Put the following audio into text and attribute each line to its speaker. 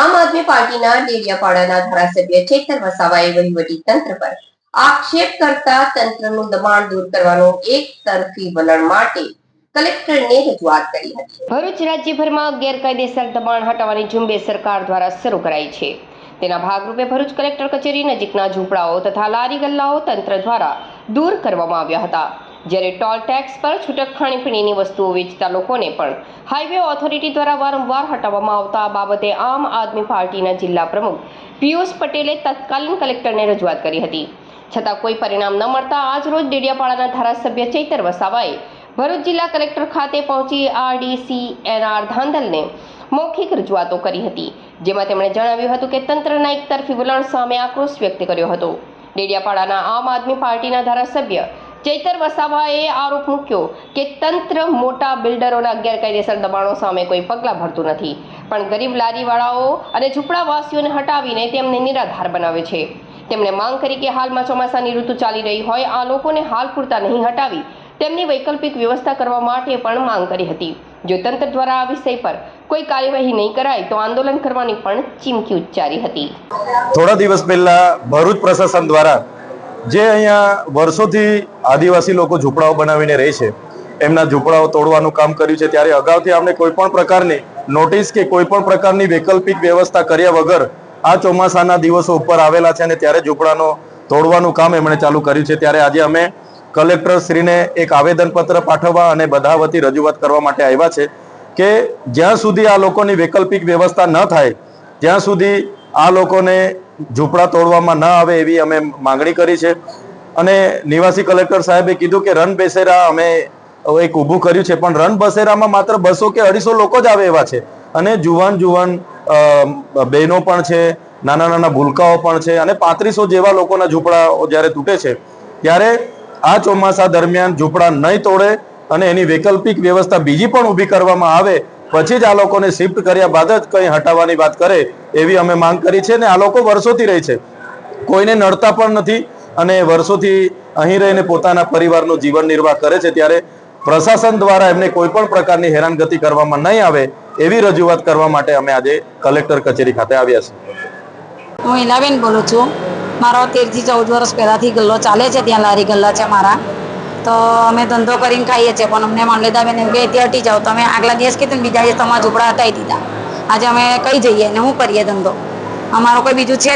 Speaker 1: આમ આદમી પાર્ટીના ડેડિયાપાડાના ધારાસભ્ય ચેતર વસાવાએ વહીવટી તંત્ર પર આક્ષેપ કરતા તંત્રનું દબાણ દૂર કરવાનો એક તરફી વલણ માટે કલેક્ટરને રજૂઆત કરી હતી. ભરૂચ રાજ્યભરમાં ગેરકાયદેસર દબાણ હટાવવાની ઝુંબેશ સરકાર દ્વારા શરૂ કરાઈ છે. તેના ભાગરૂપે ભરૂચ કલેક્ટર કચેરી નજીકના ઝૂંપડાઓ તથા લારી ગલ્લાઓ તંત્ર દ્વારા દૂર કરવામાં આવ્યા હતા. જ્યારે ટોલ ટેક્સ પર છૂટક ખાણીપીણીની વસ્તુઓ વેચતા લોકોને પણ હાઈવે ઓથોરિટી દ્વારા વારંવાર હટાવવામાં આવતા આ બાબતે આમ આદમી પાર્ટીના જિલ્લા પ્રમુખ પિયુષ પટેલે તત્કાલીન કલેક્ટરને રજૂઆત કરી હતી. છતાં કોઈ પરિણામ ન મળતા આજરોજ ડેડિયાપાડાના ધારાસભ્ય ચૈતર વસાવાએ ભરૂચ જિલ્લા કલેક્ટર ખાતે પહોંચી આરડીસી એનઆર ધાંધલને મૌખિક રજૂઆતો કરી હતી, જેમાં તેમણે જણાવ્યું હતું કે તંત્રના એકતરફી વલણ સામે આક્રોશ વ્યક્ત કર્યો હતો. ડેડિયાપાડાના આમ આદમી પાર્ટીના ધારાસભ્ય ચૈતર વસાવાએ આરોપ મૂક્યો કે તંત્ર મોટા બિલ્ડરોના ગેરકાયદેસર દબાણો સામે કોઈ પગલાં ભરતું નથી. પણ ગરીબ લારીવાળાઓ અને ઝૂંપડાવાસીઓને હટાવીને તેમને નિરાધાર બનાવે છે. તેમણે માંગ કરી કે હાલમાં ચોમાસાની ઋતુ ચાલી રહી હોય, આ લોકોને હાલ પૂરતા નહીં હટાવી તેમની વૈકલ્પિક વ્યવસ્થા કરવા માટે પણ માંગ કરી હતી. જો તંત્ર દ્વારા આ વિષય પર કોઈ કાર્યવાહી નહીં કરાય, તો આંદોલન કરવાની પણ ચીમકી ઉચ્ચારી હતી.
Speaker 2: થોડા દિવસ પહેલા ભરૂચ પ્રશાસન દ્વારા જે અહીંયા વર્ષોથી આદિવાસી લોકો ઝૂંપડાઓ બનાવીને રહે છે, એમના ઝૂંપડાઓ તોડવાનું કામ કર્યું છે, ત્યારે અગાઉથી અમને કોઈ પણ પ્રકારની નોટિસ કે કોઈ પણ પ્રકારની વૈકલ્પિક વ્યવસ્થા કર્યા વગર આ ચોમાસાના દિવસો ઉપર આવેલા છે અને ત્યારે ઝૂંપડાનો તોડવાનું કામ એમણે ચાલુ કર્યું છે. ત્યારે આજે અમે કલેક્ટર શ્રીને એક આવેદનપત્ર પાઠવવા અને બધા વતી રજૂઆત કરવા માટે આવ્યા છે કે જ્યાં સુધી આ લોકોની વૈકલ્પિક વ્યવસ્થા ન થાય, ત્યાં સુધી આ લોકોને ઝૂંપડા તોડવામાં ન આવે એવી અમે માંગણી કરી છે. અને નિવાસી કલેક્ટર સાહેબે કીધું કે રન બેસેરા અમે એક ઊભું કર્યું છે, પણ રન બસેરામાં માત્ર બસો કે અઢીસો લોકો જ આવે એવા છે. અને જુવાન જુવાન બહેનો પણ છે, નાના નાના ભૂલકાઓ પણ છે અને પાંત્રીસો જેવા લોકોના ઝૂંપડાઓ જ્યારે તૂટે છે, ત્યારે આ ચોમાસા દરમિયાન ઝૂંપડા નહીં તોડે અને એની વૈકલ્પિક વ્યવસ્થા બીજી પણ ઊભી કરવામાં આવે પછી જ આ લોકોને શિફ્ટ કર્યા બાદ જ કંઈ હટાવવાની વાત કરે એવી અમે માંગ કરી છે અને આ લોકો વર્ષોથી રહે છે. કોઈને નડતા પણ નથી અને વર્ષોથી અહીં રહીને પોતાના પરિવારનું જીવન નિર્વાહ કરે છે ત્યારે પ્રશાસન દ્વારા એમને કોઈ પણ પ્રકારની હેરાનગતિ કરવામાં નહીં આવે એવી રજૂઆત કરવા માટે અમે આજે કલેક્ટર કચેરી ખાતે આવ્યા છીએ.
Speaker 3: હું ઇનાબેન બોલું છું. મારો તેરથી ચૌદ વર્ષ પહેલાંથી ગલ્લો ચાલે છે, ત્યાં લારી ગલ્લા છે મારા. તો અમે ધંધો કરીને ખાઈએ છીએ, પણ અમને મામલેદારબેન એમ કે ત્યાં હટી જાઓ, તમે આગલા દિવસ કીધું બીજા દિવસ તમારા ઝૂંપડા હટાવી દીધા. આજે અમે કઈ જઈએ ને શું કરીએ ધંધો? અમારો કોઈ બીજું છે જ